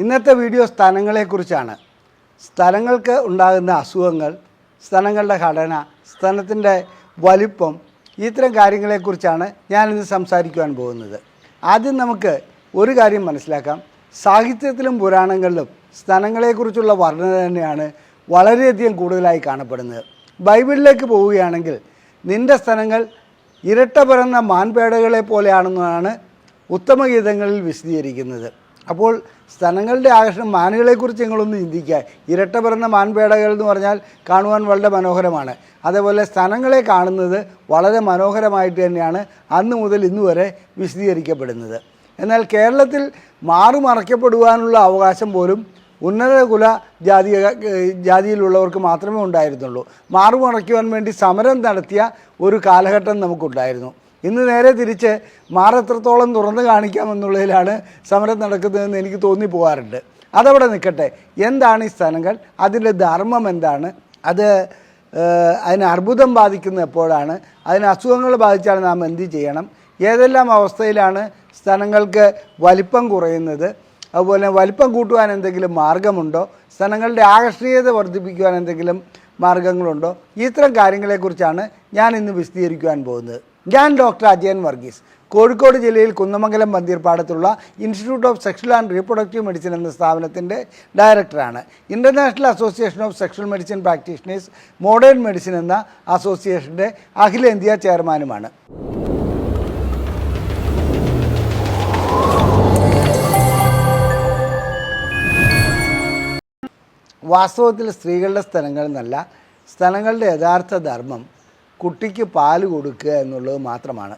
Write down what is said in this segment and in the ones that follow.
ഇന്നത്തെ വീഡിയോ സ്ഥലങ്ങളെക്കുറിച്ചാണ്. സ്ഥലങ്ങൾക്ക് ഉണ്ടാകുന്ന അസുഖങ്ങൾ സ്ഥലങ്ങളുടെ ഘടന സ്ഥലത്തിന്റെ വലിപ്പം ഇത്തരം കാര്യങ്ങളെക്കുറിച്ചാണ് ഞാനിന്ന് സംസാരിക്കുവാൻ പോകുന്നത്. ആദ്യം നമുക്ക് ഒരു കാര്യം മനസ്സിലാക്കാം. സാഹിത്യത്തിലും പുരാണങ്ങളിലും സ്ഥലങ്ങളെക്കുറിച്ചുള്ള വർണന തന്നെയാണ് വളരെയധികം കൂടുതലായി കാണപ്പെടുന്നത്. ബൈബിളിലേക്ക് പോവുകയാണെങ്കിൽ നിന്റെ സ്ഥലങ്ങൾ ഇരട്ട പിറന്ന മാൻപേടകളെ പോലെയാണെന്നാണ് ഉത്തമഗീതങ്ങളിൽ വിശദീകരിക്കുന്നത്. അപ്പോൾ സ്ഥലങ്ങളുടെ ആകർഷണം മാനുകളെക്കുറിച്ച് നിങ്ങളൊന്ന് ചിന്തിക്കുക. ഇരട്ട പിറന്ന മാൻപേടകൾ എന്ന് പറഞ്ഞാൽ കാണുവാൻ വളരെ മനോഹരമാണ്. അതേപോലെ സ്ഥലങ്ങളെ കാണുന്നത് വളരെ മനോഹരമായിട്ട് തന്നെയാണ് അന്ന് മുതൽ ഇന്ന് വരെ വിശദീകരിക്കപ്പെടുന്നത്. എന്നാൽ കേരളത്തിൽ മാറുമറയ്ക്കപ്പെടുവാനുള്ള അവകാശം പോലും ഉന്നത കുല ജാതി ജാതിയിലുള്ളവർക്ക് മാത്രമേ ഉണ്ടായിരുന്നുള്ളൂ. മാറുമറയ്ക്കുവാൻ വേണ്ടി സമരം നടത്തിയ ഒരു കാലഘട്ടം നമുക്കുണ്ടായിരുന്നു. ഇന്ന് നേരെ തിരിച്ച് മാറെത്രത്തോളം തുറന്നു കാണിക്കാമെന്നുള്ളതിലാണ് സമരം നടക്കുന്നതെന്ന് എനിക്ക് തോന്നിപ്പോകാറുണ്ട് അതവിടെ നിൽക്കട്ടെ. എന്താണ് ഈ സ്ഥലങ്ങൾ? അതിന്റെ ധർമ്മം എന്താണ്? അത് അതിന് അർബുദം ബാധിക്കുന്ന എപ്പോഴാണ്? അതിന് അസുഖങ്ങൾ ബാധിച്ചാൽ നാം എന്ത് ചെയ്യണം? ഏതെല്ലാം അവസ്ഥയിലാണ് സ്ഥലങ്ങൾക്ക് വലിപ്പം കുറയുന്നത്? അതുപോലെ വലിപ്പം കൂട്ടുവാൻ എന്തെങ്കിലും മാർഗമുണ്ടോ? സ്ഥലങ്ങളുടെ ആകർഷണീയത വർദ്ധിപ്പിക്കുവാൻ എന്തെങ്കിലും മാർഗങ്ങളുണ്ടോ? ഇത്തരം കാര്യങ്ങളെക്കുറിച്ചാണ് ഞാൻ ഇന്ന് വിശദീകരിക്കുവാൻ പോകുന്നത്. ഞാൻ ഡോക്ടർ അജയൻ വർഗീസ്. കോഴിക്കോട് ജില്ലയിൽ Kunnamangalam പന്തീർപ്പാടത്തുള്ള institute of sexual and reproductive medicine എന്ന സ്ഥാപനത്തിന്റെ ഡയറക്ടറാണ്. International association of sexual medicine practitioners modern medicine എന്ന അസോസിയേഷന്റെ അഖിലേന്ത്യാ ചെയർമാനുമാണ്. വാസ്തവത്തിൽ സ്ത്രീകളുടെ സ്ഥലങ്ങൾ സ്ഥലങ്ങളുടെ യഥാർത്ഥ ധർമ്മം കുട്ടിക്ക് പാൽ കൊടുക്കുക എന്നുള്ളത് മാത്രമാണ്.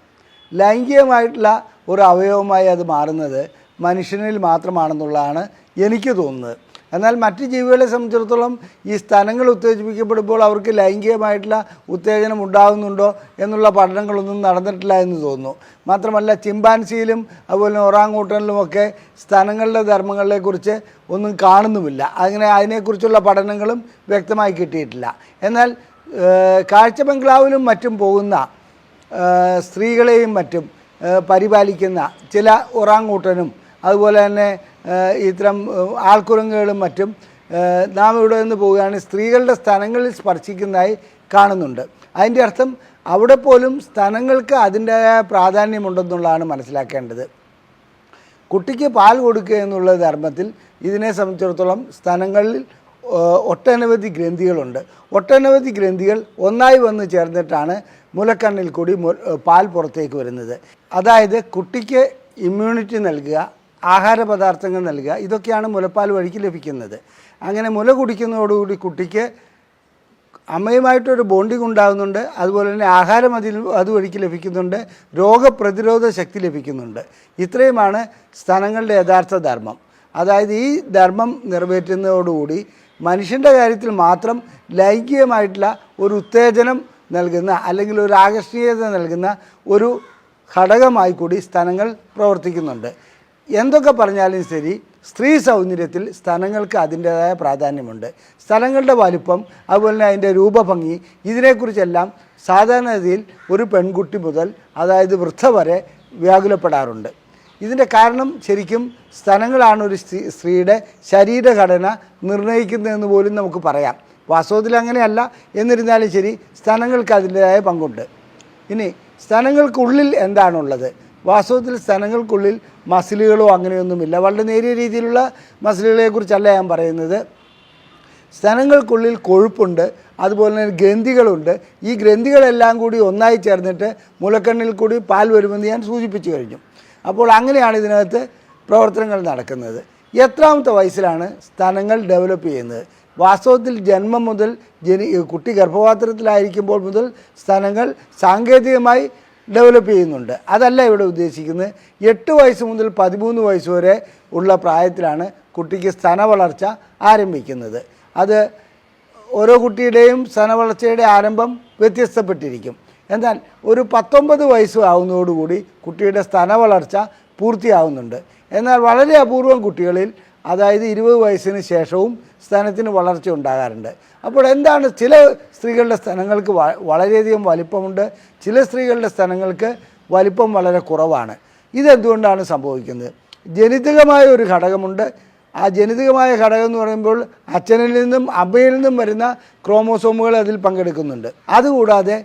ലൈംഗികമായിട്ടുള്ള ഒരു അവയവമായി അത് മാറുന്നത് മനുഷ്യനിൽ മാത്രമാണെന്നുള്ളതാണ് എനിക്ക് തോന്നുന്നത്. എന്നാൽ മറ്റ് ജീവികളെ സംബന്ധിച്ചിടത്തോളം ഈ സ്ഥലങ്ങൾ ഉത്തേജിപ്പിക്കപ്പെടുമ്പോൾ അവർക്ക് ലൈംഗികമായിട്ടുള്ള ഉത്തേജനം ഉണ്ടാകുന്നുണ്ടോ എന്നുള്ള പഠനങ്ങളൊന്നും നടന്നിട്ടില്ല എന്ന് തോന്നുന്നു. മാത്രമല്ല ചിമ്പാൻസിയിലും അതുപോലെ ഒറാങ്ങൂട്ടനിലുമൊക്കെ സ്ഥലങ്ങളുടെ ധർമ്മങ്ങളെക്കുറിച്ച് ഒന്നും കാണുന്നുമില്ല. അങ്ങനെ അതിനെക്കുറിച്ചുള്ള പഠനങ്ങളും വ്യക്തമായി കിട്ടിയിട്ടില്ല. എന്നാൽ കാഴ്ച ബംഗ്ലാവിലും മറ്റും പോകുന്ന സ്ത്രീകളെയും മറ്റും പരിപാലിക്കുന്ന ചില ഒറാങ്ങൂട്ടനും അതുപോലെ തന്നെ ഇത്തരം ആൾക്കുരങ്ങുകളും മറ്റും നാം ഇവിടെ നിന്ന് പോവുകയാണ് സ്ത്രീകളുടെ സ്ഥലങ്ങളിൽ സ്പർശിക്കുന്നതായി കാണുന്നുണ്ട്. അതിന്റെ അർത്ഥം അവിടെ പോലും സ്ഥലങ്ങൾക്ക് അതിന്റേതായ പ്രാധാന്യമുണ്ടെന്നുള്ളതാണ് മനസ്സിലാക്കേണ്ടത്. കുട്ടിക്ക് പാൽ കൊടുക്കുക എന്നുള്ള ധർമ്മത്തിൽ ഇതിനെ സംബന്ധിച്ചിടത്തോളം സ്ഥലങ്ങളിൽ ഒട്ടനവധി ഗ്രന്ഥികളുണ്ട്. ഒട്ടനവധി ഗ്രന്ഥികൾ ഒന്നായി വന്ന് ചേർന്നിട്ടാണ് മുലക്കണ്ണിൽ കൂടി പാൽ പുറത്തേക്ക് വരുന്നത്. അതായത് കുട്ടിക്ക് ഇമ്മ്യൂണിറ്റി നൽകുക ആഹാര പദാർത്ഥങ്ങൾ നൽകുക ഇതൊക്കെയാണ് മുലപ്പാൽ വഴിക്ക് ലഭിക്കുന്നത്. അങ്ങനെ മുല കുടിക്കുന്നതോടുകൂടി കുട്ടിക്ക് അമ്മയുമായിട്ടൊരു ബോണ്ടിങ് ഉണ്ടാകുന്നുണ്ട് അതുപോലെ തന്നെ ആഹാരം അതിൽ അതുവഴിക്ക് ലഭിക്കുന്നുണ്ട്. രോഗപ്രതിരോധ ശക്തി ലഭിക്കുന്നുണ്ട്. ഇത്രയുമാണ് സ്ഥലങ്ങളുടെ യഥാർത്ഥ ധർമ്മം. അതായത് ഈ ധർമ്മം നിറവേറ്റുന്നതോടുകൂടി മനുഷ്യന്റെ കാര്യത്തിൽ മാത്രം ലൈംഗികമായിട്ടുള്ള ഒരു ഉത്തേജനം നൽകുന്ന അല്ലെങ്കിൽ ഒരു ആകർഷണീയത നൽകുന്ന ഒരു ഘടകമായി കൂടി സ്ഥലങ്ങൾ പ്രവർത്തിക്കുന്നുണ്ട്. എന്തൊക്കെ പറഞ്ഞാലും ശരി സ്ത്രീ സൗന്ദര്യത്തിൽ സ്ഥലങ്ങൾക്ക് അതിന്റേതായ പ്രാധാന്യമുണ്ട്. സ്ഥലങ്ങളുടെ വലുപ്പം അതുപോലെ തന്നെ അതിന്റെ രൂപഭംഗി ഇതിനെക്കുറിച്ചെല്ലാം സാധാരണഗതിയിൽ ഒരു പെൺകുട്ടി മുതൽ അതായത് വൃദ്ധ വരെ വ്യാകുലപ്പെടാറുണ്ട്. ഇതിന്റെ കാരണം ശരിക്കും സ്ഥലങ്ങളാണ് ഒരു സ്ത്രീ സ്ത്രീയുടെ ശരീരഘടന നിർണയിക്കുന്നതെന്ന് പോലും നമുക്ക് പറയാം. വാസ്തവത്തിൽ അങ്ങനെയല്ല. എന്നിരുന്നാലും ശരി സ്ഥലങ്ങൾക്ക് അതിന്റേതായ പങ്കുണ്ട്. ഇനി സ്ഥലങ്ങൾക്കുള്ളിൽ എന്താണുള്ളത്? വാസ്തവത്തിൽ സ്ഥലങ്ങൾക്കുള്ളിൽ മസിലുകളോ അങ്ങനെയൊന്നുമില്ല. വളരെ നേരിയ രീതിയിലുള്ള മസിലുകളെക്കുറിച്ചല്ല ഞാൻ പറയുന്നത്. സ്ഥലങ്ങൾക്കുള്ളിൽ കൊഴുപ്പുണ്ട് അതുപോലെ തന്നെ ഗ്രന്ഥികളുണ്ട്. ഈ ഗ്രന്ഥികളെല്ലാം കൂടി ഒന്നായി ചേർന്നിട്ട് മുലക്കണ്ണിൽ കൂടി പാൽ വരുമെന്ന് ഞാൻ സൂചിപ്പിച്ചു കഴിഞ്ഞു. അപ്പോൾ അങ്ങനെയാണ് ഇതിനകത്ത് പ്രവർത്തനങ്ങൾ നടക്കുന്നത്. എത്രാമത്തെ വയസ്സിലാണ് സ്ഥലങ്ങൾ ഡെവലപ്പ് ചെയ്യുന്നത്. വാസ്തവത്തിൽ ജന്മം മുതൽ ജനി കുട്ടി ഗർഭപാത്രത്തിലായിരിക്കുമ്പോൾ മുതൽ സ്ഥലങ്ങൾ സാങ്കേതികമായി ഡെവലപ്പ് ചെയ്യുന്നുണ്ട്. അതല്ല ഇവിടെ ഉദ്ദേശിക്കുന്നത്. എട്ട് വയസ്സ് മുതൽ പതിമൂന്ന് വയസ്സ് വരെ ഉള്ള പ്രായത്തിലാണ് കുട്ടിക്ക് സ്തന വളർച്ച ആരംഭിക്കുന്നത്. അത് ഓരോ കുട്ടിയുടെയും സ്തനവളർച്ചയുടെ ആരംഭം വ്യത്യസ്തപ്പെട്ടിരിക്കും. എന്നാൽ ഒരു പത്തൊമ്പത് വയസ്സ് ആവുന്നതോടുകൂടി കുട്ടിയുടെ സ്തനവളർച്ച പൂർത്തിയാവുന്നുണ്ട്. എന്നാൽ വളരെ അപൂർവം കുട്ടികളിൽ അതായത് ഇരുപത് വയസ്സിന് ശേഷവും സ്തനത്തിന് വളർച്ച ഉണ്ടാകാറുണ്ട്. അപ്പോൾ എന്താണ് ചില സ്ത്രീകളുടെ സ്തനങ്ങൾക്ക് വളരെയധികം വലിപ്പമുണ്ട്. ചില സ്ത്രീകളുടെ സ്തനങ്ങൾക്ക് വലിപ്പം വളരെ കുറവാണ്. ഇതെന്തുകൊണ്ടാണ് സംഭവിക്കുന്നത്? ജനിതകമായ ഒരു ഘടകമുണ്ട്. ആ ജനിതകമായ ഘടകം എന്ന് പറയുമ്പോൾ അച്ഛനിൽ നിന്നും അമ്മയിൽ നിന്നും വരുന്ന ക്രോമോസോമുകൾ അതിൽ പങ്കെടുക്കുന്നുണ്ട്. അതുകൂടാതെ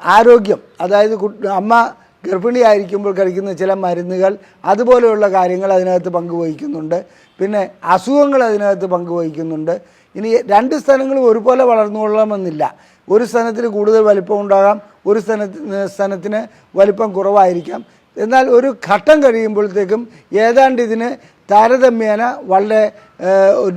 ആരോഗ്യം അതായത് അമ്മ ഗർഭിണിയായിരിക്കുമ്പോൾ കഴിക്കുന്ന ചില മരുന്നുകൾ അതുപോലെയുള്ള കാര്യങ്ങൾ അതിനകത്ത് പങ്കുവഹിക്കുന്നുണ്ട്. പിന്നെ അസുഖങ്ങൾ അതിനകത്ത് പങ്കുവഹിക്കുന്നുണ്ട്. ഇനി രണ്ട് സ്ഥലങ്ങളും ഒരുപോലെ വളർന്നുകൊള്ളണമെന്നില്ല. ഒരു സ്ഥലത്തിന് കൂടുതൽ വലിപ്പം ഉണ്ടാകാം ഒരു സ്ഥലത്തിന് സ്ഥലത്തിന് വലിപ്പം കുറവായിരിക്കാം. എന്നാൽ ഒരു ഘട്ടം കഴിയുമ്പോഴത്തേക്കും ഏതാണ്ട് ഇതിന് താരതമ്യേന വളരെ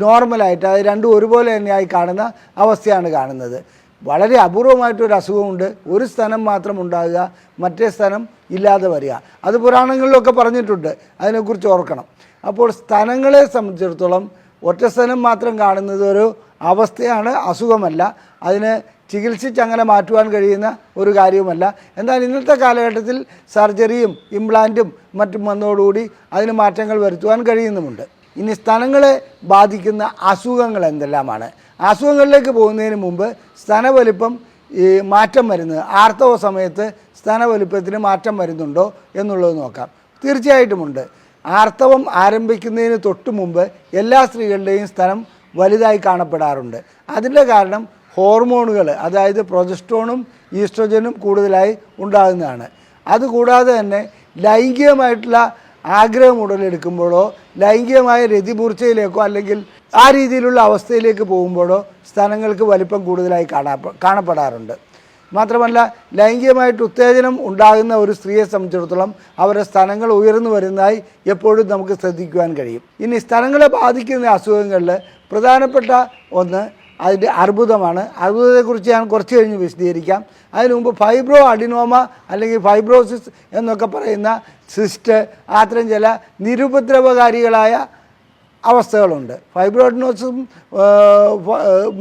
നോർമലായിട്ട് അത് രണ്ടും ഒരുപോലെ തന്നെയായി കാണുന്ന അവസ്ഥയാണ് കാണുന്നത്. വളരെ അപൂർവമായിട്ടൊരു അസുഖമുണ്ട്. ഒരു സ്ഥലം മാത്രം ഉണ്ടാകുക മറ്റേ സ്ഥലം ഇല്ലാതെ വരിക. അത് പുരാണങ്ങളിലൊക്കെ പറഞ്ഞിട്ടുണ്ട്. അതിനെക്കുറിച്ച് ഓർക്കണം. അപ്പോൾ സ്ഥലങ്ങളെ സംബന്ധിച്ചിടത്തോളം ഒറ്റ സ്ഥലം മാത്രം കാണുന്നത് ഒരു അവസ്ഥയാണ് അസുഖമല്ല. അതിന് ചികിത്സിച്ച് അങ്ങനെ മാറ്റുവാൻ കഴിയുന്ന ഒരു കാര്യവുമല്ല. എന്നാൽ ഇന്നത്തെ കാലഘട്ടത്തിൽ സർജറിയും ഇംപ്ലാന്റും മറ്റും വന്നതോടുകൂടി അതിന് മാറ്റങ്ങൾ വരുത്തുവാൻ കഴിയുന്നുമുണ്ട്. ഇനി സ്ഥലങ്ങളെ ബാധിക്കുന്ന അസുഖങ്ങൾ എന്തെല്ലാമാണ് അസുഖങ്ങളിലേക്ക് പോകുന്നതിന് മുമ്പ് സ്തനവലിപ്പം ഈ മാറ്റം വരുന്നത്. ആർത്തവ സമയത്ത് സ്തനവലിപ്പത്തിന് മാറ്റം വരുന്നുണ്ടോ എന്നുള്ളത് നോക്കാം. തീർച്ചയായിട്ടുമുണ്ട് ആർത്തവം ആരംഭിക്കുന്നതിന് തൊട്ട് മുമ്പ് എല്ലാ സ്ത്രീകളുടെയും സ്ഥലം വലുതായി കാണപ്പെടാറുണ്ട്. അതിന്റെ കാരണം ഹോർമോണുകൾ അതായത് പ്രൊജസ്ട്രോണും ഈസ്ട്രോജനും കൂടുതലായി ഉണ്ടാകുന്നതാണ്. അതുകൂടാതെ തന്നെ ലൈംഗികമായിട്ടുള്ള ആഗ്രഹം ഉടലെടുക്കുമ്പോഴോ ലൈംഗികമായ രതിമൂർച്ചയിലേക്കോ അല്ലെങ്കിൽ ആ രീതിയിലുള്ള അവസ്ഥയിലേക്ക് പോകുമ്പോഴോ സ്ഥലങ്ങൾക്ക് വലിപ്പം കൂടുതലായി കാണാ കാണപ്പെടാറുണ്ട്. മാത്രമല്ല ലൈംഗികമായിട്ട് ഉത്തേജനം ഉണ്ടാകുന്ന ഒരു സ്ത്രീയെ സംബന്ധിച്ചിടത്തോളം അവരുടെ സ്ഥലങ്ങൾ ഉയർന്നു വരുന്നതായി എപ്പോഴും നമുക്ക് ശ്രദ്ധിക്കുവാൻ കഴിയും. ഇനി സ്ഥലങ്ങളെ ബാധിക്കുന്ന അസുഖങ്ങളിൽ പ്രധാനപ്പെട്ട ഒന്ന് അതിന്റെ അർബുദമാണ്. അർബുദത്തെക്കുറിച്ച് ഞാൻ കുറച്ച് കഴിഞ്ഞ് വിശദീകരിക്കാം. അതിനു മുമ്പ് ഫൈബ്രോ അഡിനോമ അല്ലെങ്കിൽ ഫൈബ്രോസിസ് എന്നൊക്കെ പറയുന്ന സിസ്റ്റ് അത്തരം ചില നിരുപദ്രവകാരികളായ അവസ്ഥകളുണ്ട്. ഫൈബ്രോഡിനോസും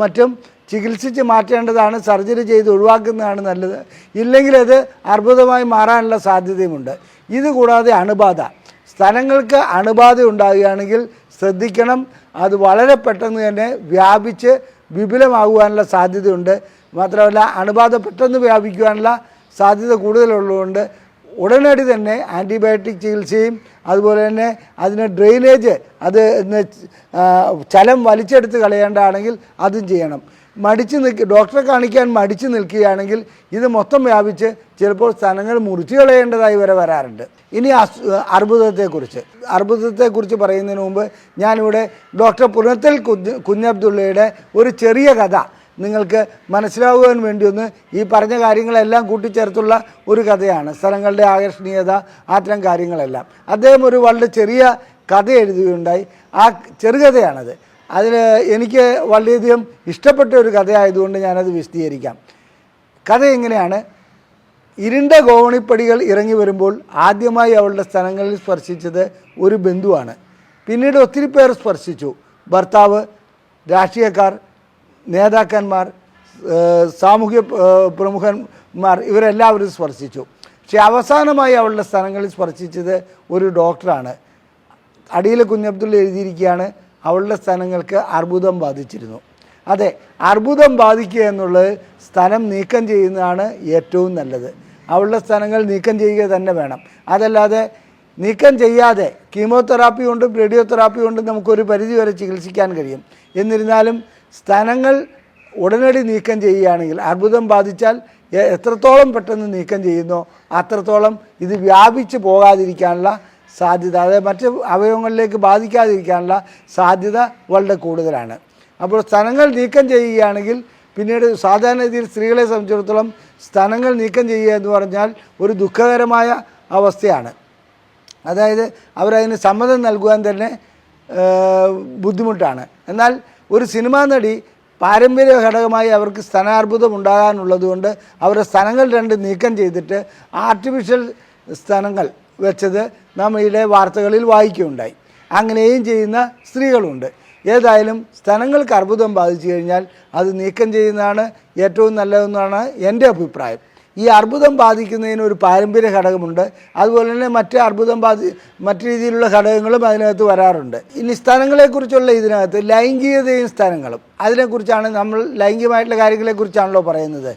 മറ്റും ചികിത്സിച്ച് മാറ്റേണ്ടതാണ് സർജറി ചെയ്ത് ഒഴിവാക്കുന്നതാണ് നല്ലത്. ഇല്ലെങ്കിൽ അത് അർബുദമായി മാറാനുള്ള സാധ്യതയുമുണ്ട്. ഇതുകൂടാതെ അണുബാധ. സ്ഥലങ്ങൾക്ക് അണുബാധ ഉണ്ടാകുകയാണെങ്കിൽ ശ്രദ്ധിക്കണം. അത് വളരെ പെട്ടെന്ന് തന്നെ വ്യാപിച്ച് വിപുലമാകുവാനുള്ള സാധ്യതയുണ്ട്. മാത്രമല്ല അണുബാധ പെട്ടെന്ന് വ്യാപിക്കുവാനുള്ള സാധ്യത കൂടുതലുള്ളതുകൊണ്ട് ഉടനടി തന്നെ ആന്റിബയോട്ടിക് ചികിത്സയും അതുപോലെ തന്നെ അതിന് ഡ്രെയിനേജ് അത് ചലം വലിച്ചെടുത്ത് കളയേണ്ടതാണെങ്കിൽ അതും ചെയ്യണം. മടിച്ച് നിൽക്കുക ഡോക്ടറെ കാണിക്കാൻ മടിച്ച് നിൽക്കുകയാണെങ്കിൽ ഇത് മൊത്തം വ്യാപിച്ച് ചിലപ്പോൾ സ്ഥലങ്ങൾ മുറിച്ച് കളയേണ്ടതായി വരെ വരാറുണ്ട്. ഇനി അർബുദത്തെക്കുറിച്ച്. അർബുദത്തെക്കുറിച്ച് പറയുന്നതിന് മുമ്പ് ഞാനിവിടെ ഡോക്ടർ പുനത്തൽ കുഞ്ഞ് കുഞ്ഞബ്ദുള്ളയുടെ ഒരു ചെറിയ കഥ നിങ്ങൾക്ക് മനസ്സിലാകുവാൻ വേണ്ടി ഒന്ന് ഈ പറഞ്ഞ കാര്യങ്ങളെല്ലാം കൂട്ടിച്ചേർത്തുള്ള ഒരു കഥയാണ്. സ്ഥലങ്ങളുടെ ആകർഷണീയത അത്തരം കാര്യങ്ങളെല്ലാം. അദ്ദേഹം ഒരു വളരെ ചെറിയ കഥ എഴുതുകയുണ്ടായി. ആ ചെറുകഥയാണത്. അതിൽ എനിക്ക് വളരെയധികം ഇഷ്ടപ്പെട്ട ഒരു കഥയായതുകൊണ്ട് ഞാനത് വിശദീകരിക്കാം. കഥ എങ്ങനെയാണ്? ഇരുണ്ട ഗോവണിപ്പടികൾ ഇറങ്ങി വരുമ്പോൾ ആദ്യമായി അവളുടെ സ്ഥലങ്ങളിൽ സ്പർശിച്ചത് ഒരു ബന്ധുവാണ്. പിന്നീട് ഒത്തിരി പേർ സ്പർശിച്ചു. ഭർത്താവ് രാഷ്ട്രീയക്കാർ നേതാക്കന്മാർ സാമൂഹ്യ പ്രമുഖന്മാർ ഇവരെല്ലാവരും സ്പർശിച്ചു. പക്ഷെ അവസാനമായി അവളുടെ സ്ഥലങ്ങളിൽ സ്പർശിച്ചത് ഒരു ഡോക്ടറാണ്. അടിയിൽ കുഞ്ഞബ്ദുള്ള എഴുതിയിരിക്കുകയാണ് അവളുടെ സ്ഥലങ്ങൾക്ക് അർബുദം ബാധിച്ചിരുന്നു. അതെ അർബുദം ബാധിക്കുക എന്നുള്ളത് സ്ഥലം നീക്കം ചെയ്യുന്നതാണ് ഏറ്റവും നല്ലത്. അവളുടെ സ്ഥലങ്ങൾ നീക്കം ചെയ്യുക തന്നെ വേണം. അതല്ലാതെ നീക്കം ചെയ്യാതെ കീമോതെറാപ്പി കൊണ്ടും റേഡിയോതെറാപ്പി കൊണ്ടും നമുക്കൊരു പരിധി വരെ ചികിത്സിക്കാൻ കഴിയും. എന്നിരുന്നാലും സ്ഥലങ്ങൾ ഉടനടി നീക്കം ചെയ്യുകയാണെങ്കിൽ അർബുദം ബാധിച്ചാൽ എത്രത്തോളം പെട്ടെന്ന് നീക്കം ചെയ്യുന്നോ അത്രത്തോളം ഇത് വ്യാപിച്ച് പോകാതിരിക്കാനുള്ള സാധ്യത അതായത് മറ്റ് അവയവങ്ങളിലേക്ക് ബാധിക്കാതിരിക്കാനുള്ള സാധ്യത വളരെ കൂടുതലാണ്. അപ്പോൾ സ്ഥലങ്ങൾ നീക്കം ചെയ്യുകയാണെങ്കിൽ പിന്നീട് സാധാരണ രീതിയിൽ സ്ത്രീകളെ സംബന്ധിച്ചിടത്തോളം സ്ഥലങ്ങൾ നീക്കം ചെയ്യുക എന്ന് പറഞ്ഞാൽ ഒരു ദുഃഖകരമായ അവസ്ഥയാണ്. അതായത് അവരതിന് സമ്മതം നൽകുവാൻ തന്നെ ബുദ്ധിമുട്ടാണ്. എന്നാൽ ഒരു സിനിമാ നടി പാരമ്പര്യ ഘടകമായി അവർക്ക് സ്ഥാനാർബുദം ഉണ്ടാകാനുള്ളത് കൊണ്ട് അവരുടെ സ്ഥലങ്ങൾ രണ്ട് നീക്കം ചെയ്തിട്ട് ആർട്ടിഫിഷ്യൽ സ്ഥലങ്ങൾ വെച്ചത് നമ്മുടെ വാർത്തകളിൽ വായിക്കുകയുണ്ടായി. അങ്ങനെയും ചെയ്യുന്ന സ്ത്രീകളുണ്ട്. ഏതായാലും സ്ഥലങ്ങൾക്ക് അർബുദം ബാധിച്ചു കഴിഞ്ഞാൽ അത് നീക്കം ചെയ്യുന്നതാണ് ഏറ്റവും നല്ലതെന്നാണ് എന്റെ അഭിപ്രായം. ഈ അർബുദം ബാധിക്കുന്നതിന് ഒരു പാരമ്പര്യ ഘടകമുണ്ട്. അതുപോലെ തന്നെ മറ്റ് അർബുദം ബാധി മറ്റു രീതിയിലുള്ള ഘടകങ്ങളും അതിനകത്ത് വരാറുണ്ട്. ഇനി സ്ഥലങ്ങളെക്കുറിച്ചുള്ള ഇതിനകത്ത് ലൈംഗികതയും സ്ഥലങ്ങളും അതിനെക്കുറിച്ചാണ് നമ്മൾ ലൈംഗികമായിട്ടുള്ള കാര്യങ്ങളെക്കുറിച്ചാണല്ലോ പറയുന്നത്.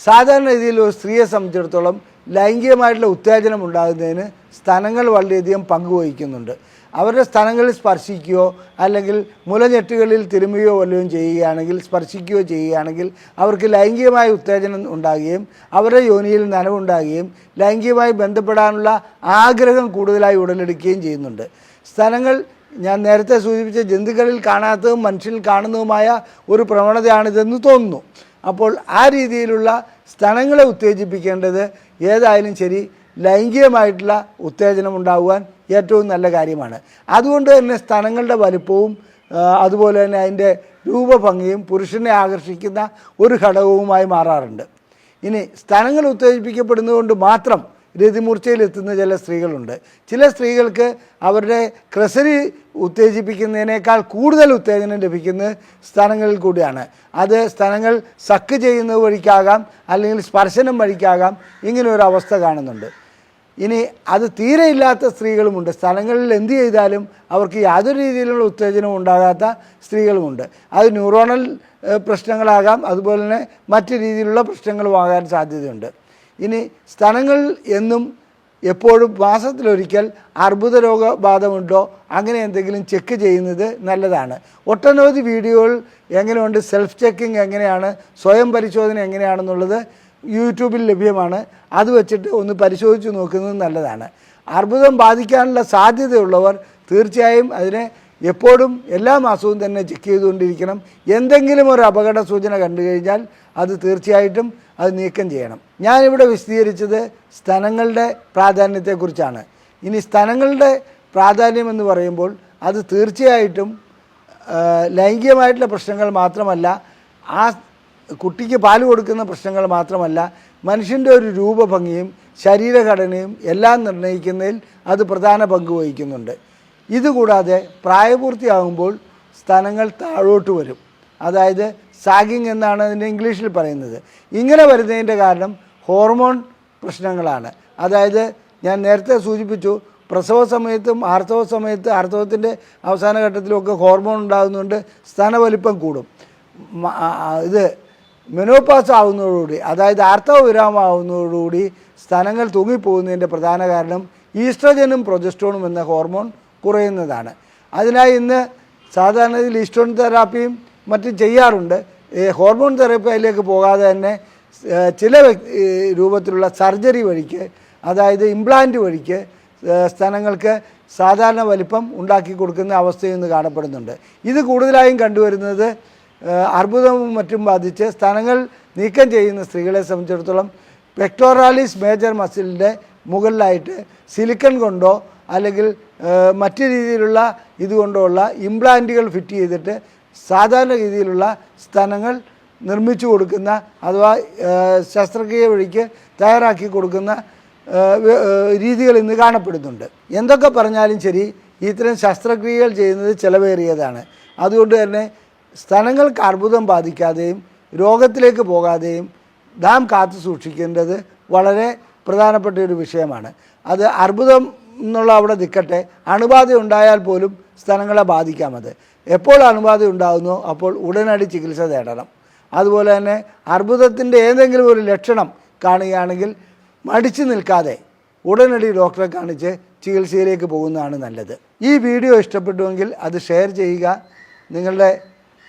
സാധാരണ രീതിയിൽ ഒരു സ്ത്രീയെ സംബന്ധിച്ചിടത്തോളം ലൈംഗികമായിട്ടുള്ള ഉത്തേജനം ഉണ്ടാകുന്നതിന് സ്ഥലങ്ങൾ വളരെയധികം പങ്കുവഹിക്കുന്നുണ്ട്. അവരുടെ സ്ഥലങ്ങളിൽ സ്പർശിക്കുകയോ അല്ലെങ്കിൽ മുലഞ്ഞെട്ടുകളിൽ തിരുമുകയോ വല്ലതും ചെയ്യുകയാണെങ്കിൽ സ്പർശിക്കുകയോ ചെയ്യുകയാണെങ്കിൽ അവർക്ക് ലൈംഗികമായ ഉത്തേജനം ഉണ്ടാകുകയും അവരുടെ യോനിയിൽ നനവുണ്ടാകുകയും ലൈംഗികമായി ബന്ധപ്പെടാനുള്ള ആഗ്രഹം കൂടുതലായി ഉടലെടുക്കുകയും ചെയ്യുന്നുണ്ട്. സ്ഥലങ്ങൾ ഞാൻ നേരത്തെ സൂചിപ്പിച്ച ജന്തുക്കളിൽ കാണാത്തതും മനുഷ്യരിൽ കാണുന്നതുമായ ഒരു പ്രവണതയാണിതെന്ന് തോന്നുന്നു. അപ്പോൾ ആ രീതിയിലുള്ള സ്ഥലങ്ങളെ ഉത്തേജിപ്പിക്കേണ്ടത് ഏതായാലും ശരി ലൈംഗികമായിട്ടുള്ള ഉത്തേജനം ഉണ്ടാകുവാൻ ഏറ്റവും നല്ല കാര്യമാണ്. അതുകൊണ്ട് തന്നെ സ്ഥലങ്ങളുടെ വലുപ്പവും അതുപോലെ തന്നെ അതിന്റെ രൂപഭംഗിയും പുരുഷനെ ആകർഷിക്കുന്ന ഒരു ഘടകവുമായി മാറാറുണ്ട്. ഇനി സ്ഥലങ്ങൾ ഉത്തേജിപ്പിക്കപ്പെടുന്നതുകൊണ്ട് മാത്രം രതിമൂർച്ചയിലെത്തുന്ന ചില സ്ത്രീകളുണ്ട്. ചില സ്ത്രീകൾക്ക് അവരുടെ ക്രസരി ഉത്തേജിപ്പിക്കുന്നതിനേക്കാൾ കൂടുതൽ ഉത്തേജനം ലഭിക്കുന്നത് സ്ഥലങ്ങളിൽ കൂടിയാണ്. അത് സ്ഥലങ്ങൾ സക്ക് ചെയ്യുന്നത് വഴിക്കാകാം അല്ലെങ്കിൽ സ്പർശനം വഴിക്കാകാം ഇങ്ങനെ ഒരു അവസ്ഥ കാണുന്നുണ്ട്. ഇനി അത് തീരെ ഇല്ലാത്ത സ്ത്രീകളുമുണ്ട്. സ്ഥലങ്ങളിൽ എന്ത് ചെയ്താലും അവർക്ക് യാതൊരു രീതിയിലുള്ള ഉത്തേജനം ഉണ്ടാകാത്ത സ്ത്രീകളുമുണ്ട്. അത് ന്യൂറോണൽ പ്രശ്നങ്ങളാകാം. അതുപോലെ തന്നെ മറ്റു രീതിയിലുള്ള പ്രശ്നങ്ങളുമാകാൻ സാധ്യതയുണ്ട്. ഇനി സ്ഥലങ്ങൾ എന്നും എപ്പോഴും മാസത്തിലൊരിക്കൽ അർബുദ രോഗബാധമുണ്ടോ അങ്ങനെ എന്തെങ്കിലും ചെക്ക് ചെയ്യുന്നത് നല്ലതാണ്. ഒട്ടനവധി വീഡിയോകൾ എങ്ങനെയുണ്ട്? സെൽഫ് ചെക്കിംഗ് എങ്ങനെയാണ്? സ്വയം പരിശോധന എങ്ങനെയാണെന്നുള്ളത് യൂട്യൂബിൽ ലഭ്യമാണ്. അത് വെച്ചിട്ട് ഒന്ന് പരിശോധിച്ച് നോക്കുന്നത് നല്ലതാണ്. അർബുദം ബാധിക്കാനുള്ള സാധ്യതയുള്ളവർ തീർച്ചയായും അതിനെ എപ്പോഴും എല്ലാ മാസവും തന്നെ ചെക്ക് ചെയ്തുകൊണ്ടിരിക്കണം. എന്തെങ്കിലും ഒരു അപകട സൂചന കണ്ടു കഴിഞ്ഞാൽ അത് തീർച്ചയായിട്ടും അത് നീക്കം ചെയ്യണം. ഞാനിവിടെ വിശദീകരിച്ചത് സ്ഥലങ്ങളുടെ പ്രാധാന്യത്തെക്കുറിച്ചാണ്. ഇനി സ്ഥലങ്ങളുടെ പ്രാധാന്യം എന്ന് പറയുമ്പോൾ അത് തീർച്ചയായിട്ടും ലൈംഗികമായിട്ടുള്ള പ്രശ്നങ്ങൾ മാത്രമല്ല ആ കുട്ടിക്ക് പാൽ കൊടുക്കുന്ന പ്രശ്നങ്ങൾ മാത്രമല്ല മനുഷ്യന്റെ ഒരു രൂപഭംഗിയും ശരീരഘടനയും എല്ലാം നിർണയിക്കുന്നതിൽ അത് പ്രധാന പങ്ക് വഹിക്കുന്നുണ്ട്. ഇതുകൂടാതെ പ്രായപൂർത്തിയാകുമ്പോൾ സ്ഥലങ്ങൾ താഴോട്ട് വരും. അതായത് സാഗിങ് എന്നാണ് അതിന്റെ ഇംഗ്ലീഷിൽ പറയുന്നത്. ഇങ്ങനെ വരുന്നതിന്റെ കാരണം ഹോർമോൺ പ്രശ്നങ്ങളാണ്. അതായത് ഞാൻ നേരത്തെ സൂചിപ്പിച്ചു പ്രസവ സമയത്തും ആർത്തവ സമയത്ത് ആർത്തവത്തിന്റെ അവസാന ഘട്ടത്തിലുമൊക്കെ ഹോർമോൺ ഉണ്ടാകുന്നതുകൊണ്ട് സ്ഥാനവലിപ്പം കൂടും. ഇത് മെനോപാസ് ആവുന്നതോടുകൂടി അതായത് ആർത്തവ വിരാമമാവുന്നതോടുകൂടി സ്ഥലങ്ങൾ തൂങ്ങിപ്പോകുന്നതിന്റെ പ്രധാന കാരണം ഈസ്ട്രജനും പ്രൊജസ്ട്രോണും എന്ന ഹോർമോൺ കുറയുന്നതാണ്. അതിനായി ഇന്ന് സാധാരണ ഇതിൽ ഈസ്ട്രോൺ തെറാപ്പിയും മറ്റും ചെയ്യാറുണ്ട്. ഹോർമോൺ തെറാപ്പി അതിലേക്ക് പോകാതെ തന്നെ ചില രൂപത്തിലുള്ള സർജറി വഴിക്ക് അതായത് ഇംപ്ലാന്റ് വഴിക്ക് സ്ഥലങ്ങൾക്ക് സാധാരണ വലിപ്പം ഉണ്ടാക്കി കൊടുക്കുന്ന അവസ്ഥയിൽ നിന്ന് കാണപ്പെടുന്നുണ്ട്. ഇത് കൂടുതലായും കണ്ടുവരുന്നത് അർബുദവും മറ്റും ബാധിച്ച് സ്ഥലങ്ങൾ നീക്കം ചെയ്യുന്ന സ്ത്രീകളെ സംബന്ധിച്ചിടത്തോളം പെക്ടോറാലിസ് മേജർ മസിലിന്റെ മുകളിലായിട്ട് സിലിക്കൺ കൊണ്ടോ അല്ലെങ്കിൽ മറ്റു രീതിയിലുള്ള ഇതുകൊണ്ടോ ഉള്ള ഇംപ്ലാന്റുകൾ ഫിറ്റ് ചെയ്തിട്ട് സാധാരണ രീതിയിലുള്ള സ്ഥലങ്ങൾ നിർമ്മിച്ചു കൊടുക്കുന്ന അഥവാ ശസ്ത്രക്രിയ വഴിക്ക് തയ്യാറാക്കി കൊടുക്കുന്ന രീതികൾ ഇന്ന് കാണപ്പെടുന്നുണ്ട്. എന്തൊക്കെ പറഞ്ഞാലും ശരി ഇത്തരം ശസ്ത്രക്രിയകൾ ചെയ്യുന്നത് ചിലവേറിയതാണ്. അതുകൊണ്ട് തന്നെ സ്ഥലങ്ങൾക്ക് അർബുദം ബാധിക്കാതെയും രോഗത്തിലേക്ക് പോകാതെയും നാം കാത്തു സൂക്ഷിക്കേണ്ടത് വളരെ പ്രധാനപ്പെട്ട ഒരു വിഷയമാണ്. അത് അർബുദം എന്നുള്ള അവിടെ നിൽക്കട്ടെ അണുബാധ ഉണ്ടായാൽ പോലും സ്ഥലങ്ങളെ ബാധിക്കാമത് എപ്പോൾ അണുബാധ ഉണ്ടാകുന്നു അപ്പോൾ ഉടനടി ചികിത്സ തേടണം അതുപോലെ തന്നെ അർബുദത്തിന്റെ ഏതെങ്കിലും ഒരു ലക്ഷണം കാണുകയാണെങ്കിൽ മടിച്ചു നിൽക്കാതെ ഉടനടി ഡോക്ടറെ കാണിച്ച് ചികിത്സയിലേക്ക് പോകുന്നതാണ് നല്ലത്. ഈ വീഡിയോ ഇഷ്ടപ്പെട്ടുവെങ്കിൽ അത് ഷെയർ ചെയ്യുക. നിങ്ങളുടെ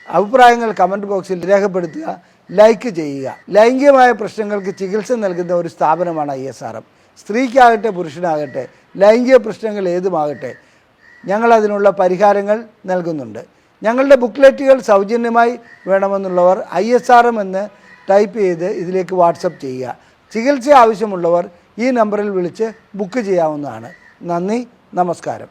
അഭിപ്രായങ്ങൾ കമന്റ് ബോക്സിൽ രേഖപ്പെടുത്തുക ലൈക്ക് ചെയ്യുക. ലൈംഗികമായ പ്രശ്നങ്ങൾക്ക് ചികിത്സ നൽകുന്ന ഒരു സ്ഥാപനമാണ് ഐ എസ് ആർ എം. സ്ത്രീക്കാകട്ടെ പുരുഷനാകട്ടെ ലൈംഗിക പ്രശ്നങ്ങൾ ഏതുമാകട്ടെ ഞങ്ങളതിനുള്ള പരിഹാരങ്ങൾ നൽകുന്നുണ്ട്. ഞങ്ങളുടെ ബുക്ക്ലെറ്റുകൾ സൗജന്യമായി വേണമെന്നുള്ളവർ ഐ എസ് ആർ എം എന്ന് ടൈപ്പ് ചെയ്ത് ഇതിലേക്ക് വാട്സപ്പ് ചെയ്യുക. ചികിത്സ ആവശ്യമുള്ളവർ ഈ നമ്പറിൽ വിളിച്ച് ബുക്ക് ചെയ്യാവുന്നതാണ്. നന്ദി നമസ്കാരം.